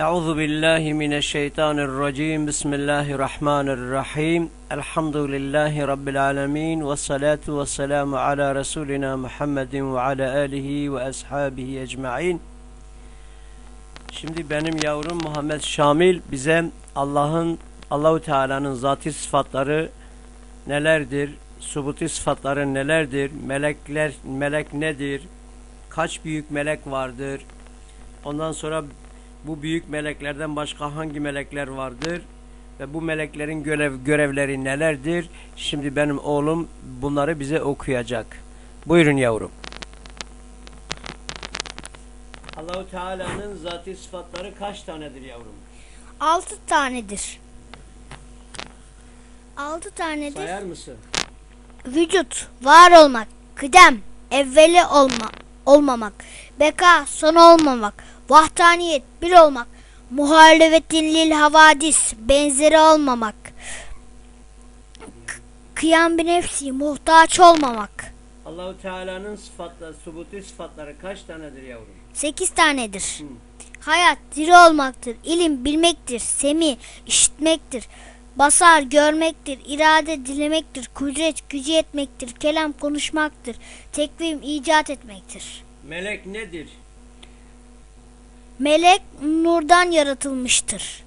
أعوذ بالله من الشيطان الرجيم بسم الله الرحمن الرحيم الحمد لله رب العالمين والصلاة والسلام على رسولنا محمد وعلى آله وأصحابه أجمعين Şimdi benim yavrum Muhammed Şamil bize Allah'ın Allahu Teala'nın zati sıfatları nelerdir? Subuti sıfatları nelerdir? Melekler melek nedir? Kaç büyük melek vardır? Ondan sonra bu büyük meleklerden başka hangi melekler vardır? Ve bu meleklerin görev, görevleri nelerdir? Şimdi benim oğlum bunları bize okuyacak. Buyurun yavrum. Allahu Teala'nın zati sıfatları kaç tanedir yavrum? Altı tanedir. Altı tanedir. Sayar mısın? Vücut, var olmak, kıdem, evveli olma, olmamak, beka, son olmamak, vahdaniyet, bir olmak, muhalefetin lil havadis, benzeri olmamak, kıyam bir nefsi, muhtaç olmamak. Allahu Teala'nın sıfatları, subuti sıfatları kaç tanedir yavrum? Sekiz tanedir. Hı. Hayat diri olmaktır, ilim bilmektir, semi işitmektir, basar görmektir, irade dilemektir, kudret gücü etmektir, kelam konuşmaktır, tekvim icat etmektir. Melek nedir? Melek nurdan yaratılmıştır.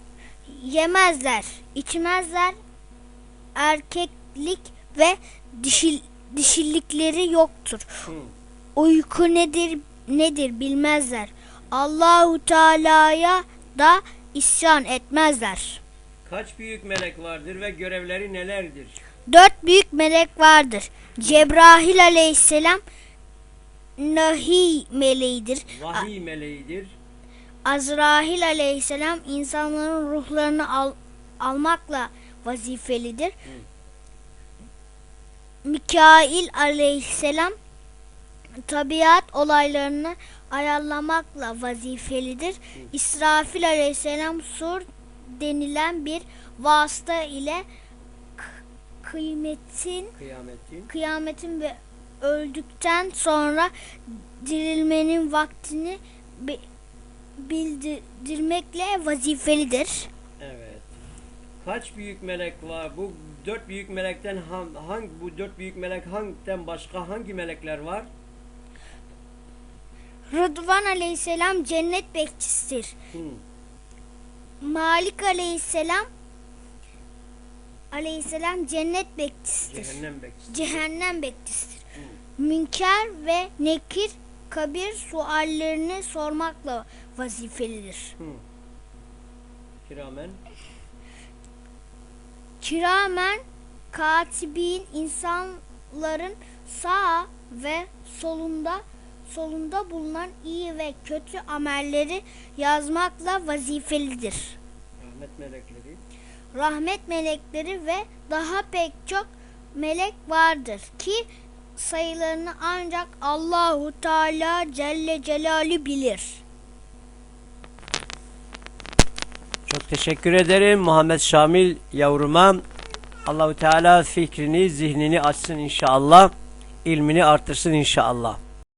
Yemezler, içmezler, erkeklik ve dişil, dişillikleri yoktur. Hı. Uyku nedir nedir bilmezler. Allahu Teala'ya da isyan etmezler. Kaç büyük melek vardır ve görevleri nelerdir? Dört büyük melek vardır. Cebrail aleyhisselam nahi meleğidir. Vahiy meleğidir. Azrail aleyhisselam insanların ruhlarını al, almakla vazifelidir. Mikail aleyhisselam tabiat olaylarını ayarlamakla vazifelidir. İsrafil aleyhisselam sur denilen bir vasıta ile kıymetin Kıyametin. kıyametin ve öldükten sonra dirilmenin vaktini bi- bildirmekle vazifelidir. Evet. Kaç büyük melek var? Bu dört büyük melekten han- hangi bu dört büyük melek hangiden başka hangi melekler var? Rıdvan aleyhisselam cennet bekçisidir. Hı. Malik aleyhisselam aleyhisselam cennet bekçisidir. Cehennem bekçisi. Cehennem bekçisidir. Münker ve nekir kabir suallerini sormakla vazifelidir. Hı. Kiramen. Kiramen katibin insanların sağ ve solunda solunda bulunan iyi ve kötü amelleri yazmakla vazifelidir. Rahmet melekleri. Rahmet melekleri ve daha pek çok melek vardır ki sayılarını ancak Allahu Teala Celle Celalü bilir. Çok teşekkür ederim Muhammed Şamil yavruma. Allahu Teala fikrini, zihnini açsın inşallah. ilmini artırsın inşallah.